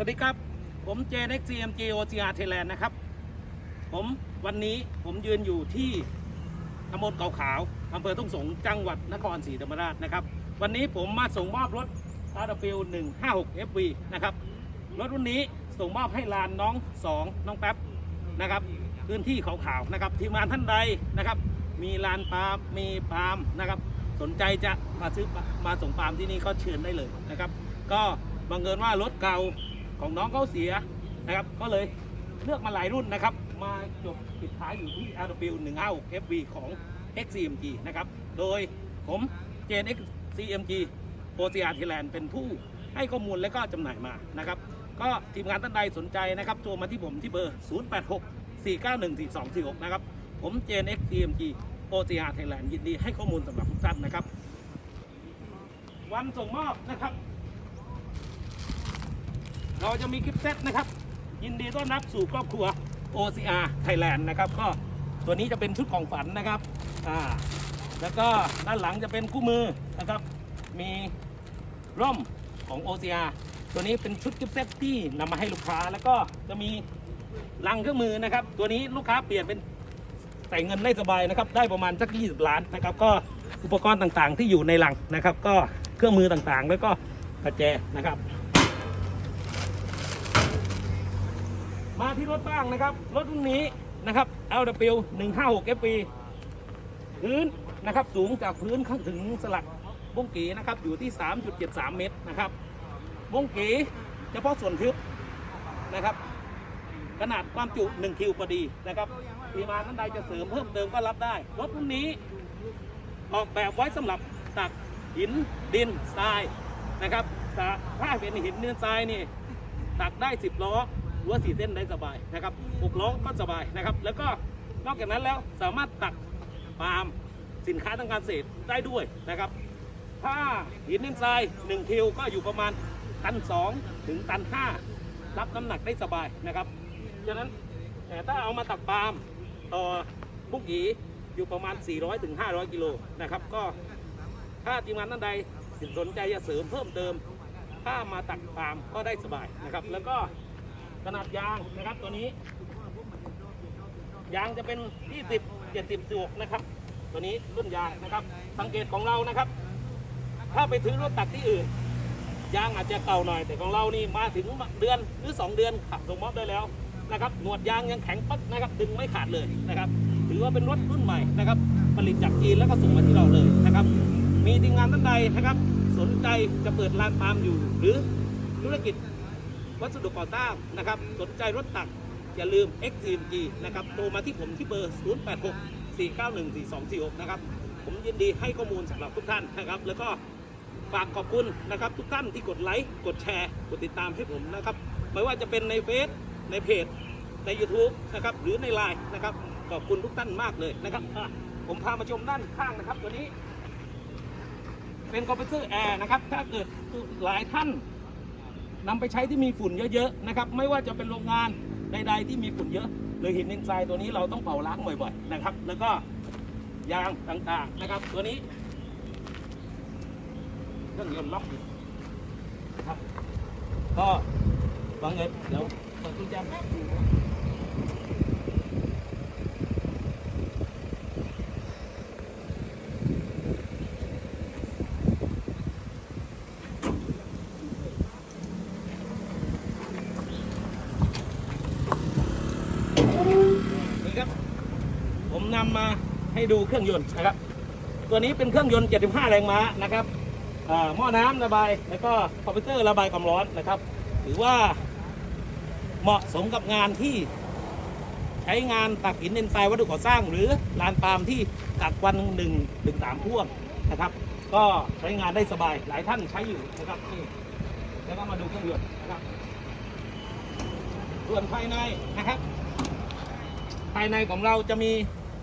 สวัสดีครับ ผม JNX CMG OCR Thailand นนะครับ ผมวันนี้ผมยืนอยู่ที่ตำบลเกาขาวอำเภอทุ่งสงจังหวัดนครศรีธรรมราชนะครับ วันนี้ผมมาส่งมอบรถ RW 156 FV นะครับ รถรุ่นนี้ส่งมอบให้ลานน้อง 2 น้องแป๊บนะครับ พื้นที่ขาวๆนะครับ ทีมงานท่านใดนะครับ มีลานปาล์มมีปาล์มนะครับ สนใจจะมาซื้อมาส่งปาล์มที่นี่ก็เชิญได้เลยนะครับ ก็บังเอิญว่ารถเก่า ของน้องเขาเสียนะครับ ก็เลยเลือกมาหลายรุ่นนะครับ มาจบปิดท้ายอยู่ที่ RW 156 FV ของ XCMG นะครับ โดยผม JNX CMG OCR Thailand เป็นผู้ให้ข้อมูลและก็จำหน่ายมานะครับ ก็ทีมงานท่านใดสนใจนะครับโทรมาที่ผมที่เบอร์ 086 491 4246 นะครับ ผม JNX CMG OCR Thailand ยินดีให้ข้อมูลสำหรับทุกท่านนะครับ วันส่งมอบนะครับ เราจะมีคลิปเซตนะครับ ยินดีต้อนรับสู่ครอบครัว OCR Thailand นะครับก็ตัวนี้จะเป็นชุดของฝันนะครับอ่าแล้วก็ด้านหลังจะเป็นคู่มือนะครับ มีร่มของ OCR ตัวนี้เป็นชุดกิฟต์เซตที่นำมาให้ลูกค้า แล้วก็จะมีลังเครื่องมือนะครับ ตัวนี้ลูกค้าเปลี่ยนเป็นใส่เงินได้สบายนะครับ ได้ประมาณสัก 20 ล้านนะครับ ก็อุปกรณ์ต่างๆที่อยู่ในลังนะครับ ก็เครื่องมือต่างๆ แล้วก็กระแจนะครับ มาที่รถบ้างนะครับ รถรุ่นนี้นะครับ LW 156 FP พื้นนะครับสูงจากพื้นข้างถึงสลักวงกีนะครับอยู่ที่ 3.73 เมตรนะครับวงกีเฉพาะส่วนทึบนะครับ ขนาดความจุ1คิวพอดีนะครับทีมาณท่านใดจะเสริมเพิ่มเติมก็รับได้ รถรุ่นนี้ออกแบบไว้สำหรับตักหินดินทรายนะครับถ้าถ้าเป็นหินเนื้อทรายนี่ตักได้ 10 ล้อ รั้วสี่เส้นได้สบายนะครับ6ล้อก็สบายนะครับ แล้วก็นอกจากนั้นแล้วสามารถตักปาล์มสินค้าทางการเกษตรได้ด้วยนะครับถ้าหินเน้นทราย1คิวก็อยู่ประมาณตัน2ถึงตัน5รับน้ำหนักได้สบายนะครับฉะนั้นแต่ถ้าเอามาตักปาล์มต่อบุกหีอยู่ประมาณ 400ถึง500 กิโลนะครับ ก็ถ้าทีมงานท่านใดสนใจจะเสริมเพิ่มเติม ถ้ามาตักปาล์มก็ได้สบายนะครับ แล้วก็ ขนาดยางนะครับตัวนี้ ยางจะเป็น 20 70 16นะครับ ตัวนี้รุ่นยางนะครับ สังเกตของเรานะครับ ถ้าไปถือรถตักที่อื่น ยางอาจจะเก่าหน่อย แต่ของเรานี่มาถึงเดือนหรือ 2 เดือนขับส่งมอบได้แล้วนะครับ หนวดยางยังแข็งปั๊กนะครับ ดึงไม่ขาดเลยนะครับ ถือว่าเป็นรถรุ่นใหม่นะครับ ผลิตจากจีนแล้วก็ส่งมาที่เราเลยนะครับ มีทีมงานท่านใดนะครับ สนใจจะเปิดร้านปาล์มอยู่ หรือธุรกิจ วัสดุก่อสร้างนะครับ สนใจรถตัก อย่าลืม XCMG นะครับ โทรมาที่ผมที่เบอร์ 086 491 4246 นะครับ ผมยินดีให้ข้อมูลสำหรับทุกท่านนะครับ แล้วก็ฝากขอบคุณนะครับ ทุกท่านที่กดไลค์ กดแชร์ กดติดตามให้ผมนะครับ ไม่ว่าจะเป็นในเฟซ ในเพจ ใน YouTube นะครับ หรือในไลน์นะครับ ขอบคุณทุกท่านมากเลยนะครับ ผมพามาชมด้านข้างนะครับ ตัวนี้ เป็นคอมเพรสเซอร์แอร์นะครับ ถ้าเกิดหลายท่าน นำไปใช้ที่มีฝุ่นเยอะๆนะครับไม่ว่าจะเป็นโรงงานใด ๆ ที่มีฝุ่นเยอะหรือหินนินทรายตัวนี้เราต้องเป่าล้างบ่อยๆนะครับ แล้วก็ยางต่างๆนะครับ ตัวนี้เครื่องยนต์ล็อกอยู่นะครับ ก็บางเงินเดี๋ยวเปิดกุญแจแป๊บนึงนะนี่ครับ ผ มาให้ดูเครื่องยนต์นะครับ ตัวนี้เป็นเครื่องยนต์ 75 แรงม้านะครับอ่าหม้อน้ำระบาย แล้วก็คอมพิวเตอร์ระบายความร้อนนะครับ ถือว่าเหมาะสมกับงานที่ใช้งานตักหินเอนทรายวัสดุก่อสร้าง หรือลานปาล์มที่ตักวันหนึ่งถึงสามพ่วงนะครับ ก็ใช้งานได้สบายหลายท่านใช้อยู่นะครับนี่แล้วก็มาดูเครื่องยนต์นะครับ ส่วนภายในนะครับ ภายในของเราจะมี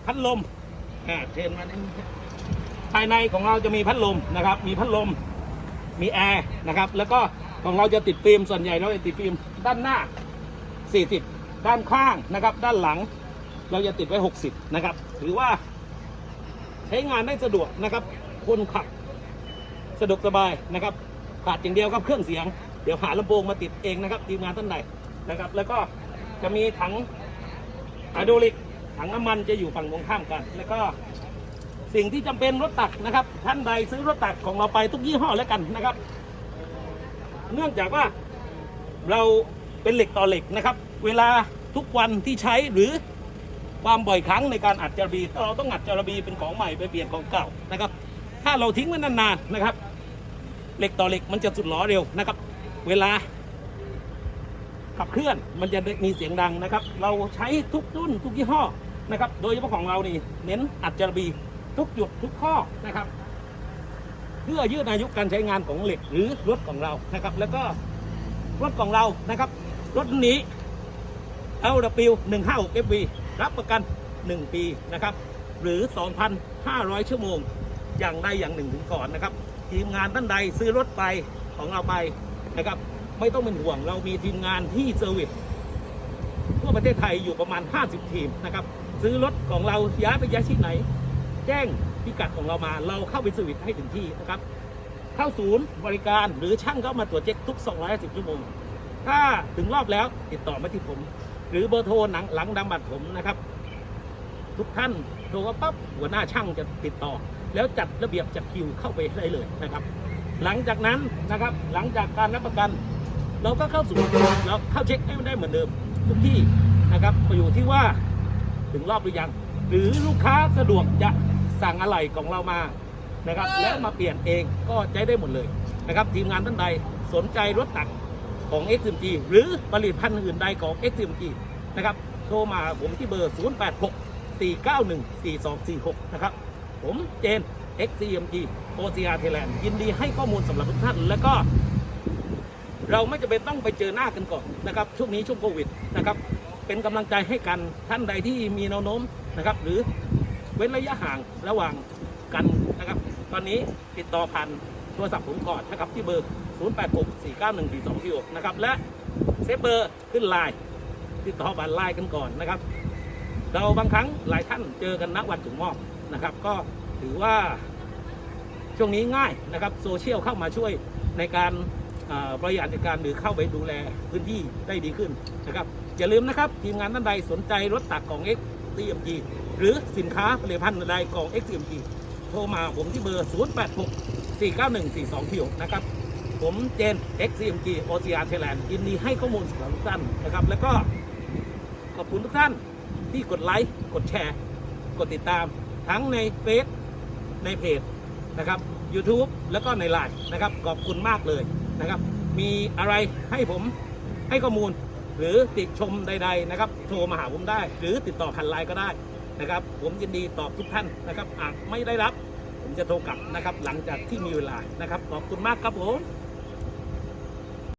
พัดลมอ่าเทนมานิดนึงภายในของเราจะมีพัดลมนะครับ มีพัดลม มีแอร์นะครับ แล้วก็ของเราจะติดฟิล์มส่วนใหญ่เราจะติดฟิล์มด้านหน้า 40 ด้านข้างนะครับ ด้านหลัง เราจะติดไว้ 60 นะครับ ถือว่าใช้งานได้สะดวกนะครับ คนขับสะดวกสบายนะครับ ขาดอย่างเดียวครับเครื่องเสียง เดี๋ยวหาลำโพงมาติดเองนะครับทีมงานท่านใดนะครับ แล้วก็จะมีถังไฮดรอลิก ถังน้ำมันจะอยู่ฝั่งตรงข้ามกัน แล้วก็สิ่งที่จำเป็นรถตักนะครับ ท่านใดซื้อรถตักของเราไปทุกยี่ห้อแล้วกันนะครับ เนื่องจากว่าเราเป็นเหล็กต่อเหล็กนะครับ เวลาทุกวันที่ใช้หรือความบ่อยครั้งในการอัดจารบีเราต้องอัดจารบีเป็นของใหม่ไปเปลี่ยนของเก่านะครับ ถ้าเราทิ้งไว้นานๆนะครับ เหล็กต่อเหล็กมันจะสุดหล้อเร็วนะครับ เวลาขับเคลื่อนมันจะมีเสียงดังนะครับ เราใช้ทุกรุ่นทุกยี่ห้อ นะครับ โดยเฉพาะของเรานี่เน้นอัดจารบีทุกจุดทุกข้อนะครับ เพื่อยืดอายุการใช้งานของเหล็กหรือรถของเรานะครับ แล้วก็รถของเรานะครับ รถนี้ LW 156 FV รับประกัน 1 ปีนะครับ หรือ 2,500 ชั่วโมง อย่างใดอย่างหนึ่งถึงก่อนนะครับ ทีมงานท่านใดซื้อรถไปของเราไปนะครับ ไม่ต้องเป็นห่วงเรามีทีมงานที่เซอร์วิสทั่วประเทศไทยอยู่ประมาณ 50 ทีมนะครับ ซื้อรถของเราย้ายไปย้ายที่ไหน แจ้งพิกัดของเรามา เราเข้าไปเซอร์วิสให้ถึงที่นะครับ เข้าศูนย์บริการหรือช่างเข้ามาตรวจเช็คทุก 250 ชั่วโมง ถ้าถึงรอบแล้วติดต่อมาที่ผม หรือเบอร์โทรหนังหลังดำบัตรผมนะครับ ทุกท่านโทรมาปั๊บหัวหน้าช่างจะติดต่อ แล้วจัดระเบียบจัดคิวเข้าไปได้เลยนะครับ หลังจากนั้นนะครับหลังจากการรับประกัน เราก็เข้าสู่เราเข้าเช็คให้มันได้เหมือนเดิมทุกที่นะครับไปอยู่ที่ว่า ถึงรอบหรือยัง หรือลูกค้าสะดวกจะสั่งอะไหล่ของเรามานะครับแล้วมาเปลี่ยนเองก็ใช้ได้หมดเลยนะครับทีมงานท่านใดสนใจรถตักของ XMG หรือผลิตภัณฑ์อื่นใดของ XMG นะครับโทรมาผมที่เบอร์ 086 491 4246 นะครับ ผมเจน XCMG OCR Thailand ยินดีให้ข้อมูลสำหรับทุกท่าน แล้วก็ เราไม่จำเป็นต้องไปเจอหน้ากันก่อนนะครับ ช่วงนี้ช่วงโควิดนะครับ เป็นกำลังใจให้กันท่านใดที่มีแนวโน้มนะครับ หรือเว้นระยะห่างระหว่างกันนะครับ ตอนนี้ติดต่อผ่านโทรศัพท์ผมก่อนนะครับที่เบอร์ 0864914246 นะครับและเซฟเบอร์ขึ้นไลน์ติดต่อผ่านไลน์กันก่อนนะครับ เราบางครั้งหลายท่านเจอกันนักวันถึงมอบนะครับ ก็ถือว่าช่วงนี้ง่ายนะครับโซเชียลเข้ามาช่วยในการ บริหารจัดการหรือเข้าไปดูแลพื้นที่ได้ดีขึ้นนะครับอย่าลืมนะครับทีมงานท่านใดสนใจรถตักของ X CMG หรือสินค้าผลิตภัณฑ์ใดของ X CMG โทรมาผมที่เบอร์ 086 491 4246นะครับผมเจน X CMG OCR Thailand ยินดีให้ข้อมูลสำหรับทุกท่านนะครับ แล้วก็ขอบคุณทุกท่านที่กดไลค์กดแชร์ กดติดตามทั้งในเฟซในเพจนะครับ YouTube แล้วก็ในไลน์นะครับ ขอบคุณมากเลย นะครับ มีอะไรให้ผมให้ข้อมูล หรือติชมใด ๆ นะครับ โทรมาหาผมได้ หรือติดต่อผ่านไลน์ก็ได้นะครับ ผมยินดีตอบทุกท่านนะครับอาจไม่ได้รับ ผมจะโทรกลับนะครับ หลังจากที่มีเวลานะครับขอบคุณมากครับผม